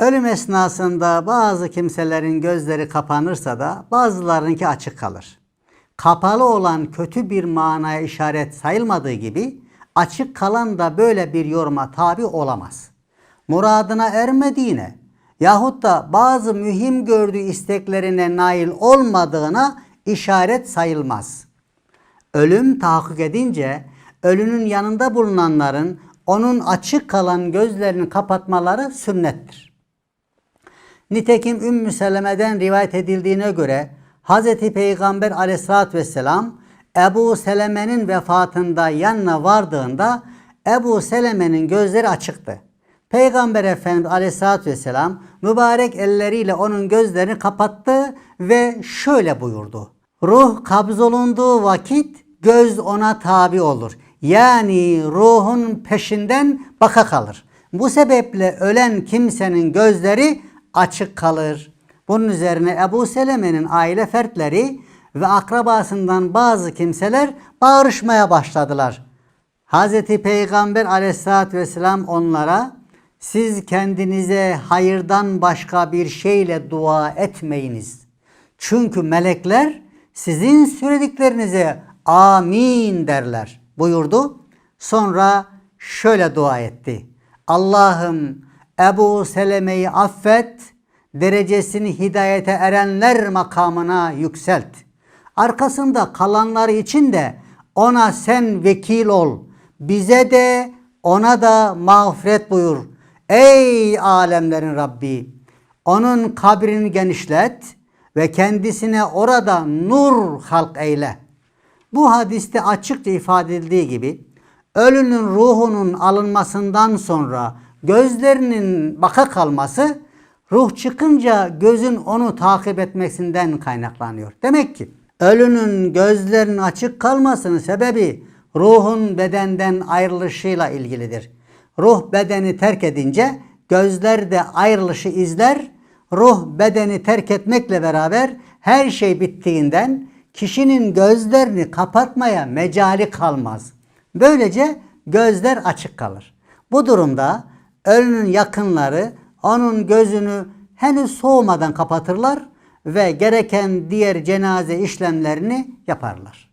Ölüm esnasında bazı kimselerin gözleri kapanırsa da bazılarınki açık kalır. Kapalı olan kötü bir manaya işaret sayılmadığı gibi açık kalan da böyle bir yoruma tabi olamaz. Muradına ermediğine yahut da bazı mühim gördüğü isteklerine nail olmadığına işaret sayılmaz. Ölüm tahakkuk edince ölünün yanında bulunanların onun açık kalan gözlerini kapatmaları sünnettir. Nitekim Ümmü Seleme'den rivayet edildiğine göre Hz. Peygamber aleyhissalatü vesselam Ebu Seleme'nin vefatında yanına vardığında Ebu Seleme'nin gözleri açıktı. Peygamber Efendimiz aleyhissalatü vesselam mübarek elleriyle onun gözlerini kapattı ve şöyle buyurdu. Ruh kabzolunduğu vakit göz ona tabi olur. Yani ruhun peşinden baka kalır. Bu sebeple ölen kimsenin gözleri açık kalır. Bunun üzerine Ebu Seleme'nin aile fertleri ve akrabasından bazı kimseler bağırışmaya başladılar. Hz. Peygamber aleyhissalatü vesselam onlara siz kendinize hayırdan başka bir şeyle dua etmeyiniz. Çünkü melekler sizin söylediklerinize amin derler buyurdu. Sonra şöyle dua etti. Allah'ım Ebu Seleme'yi affet, derecesini hidayete erenler makamına yükselt. Arkasında kalanları için de ona sen vekil ol. Bize de ona da mağfiret buyur. Ey alemlerin Rabbi! Onun kabrini genişlet ve kendisine orada nur halk eyle. Bu hadiste açıkça ifade edildiği gibi ölünün ruhunun alınmasından sonra gözlerinin baka kalması ruh çıkınca gözün onu takip etmesinden kaynaklanıyor. Demek ki ölünün gözlerinin açık kalmasının sebebi ruhun bedenden ayrılışıyla ilgilidir. Ruh bedeni terk edince gözler de ayrılışı izler. Ruh bedeni terk etmekle beraber her şey bittiğinden kişinin gözlerini kapatmaya mecali kalmaz. Böylece gözler açık kalır. Bu durumda ölünün yakınları onun gözünü henüz soğumadan kapatırlar ve gereken diğer cenaze işlemlerini yaparlar.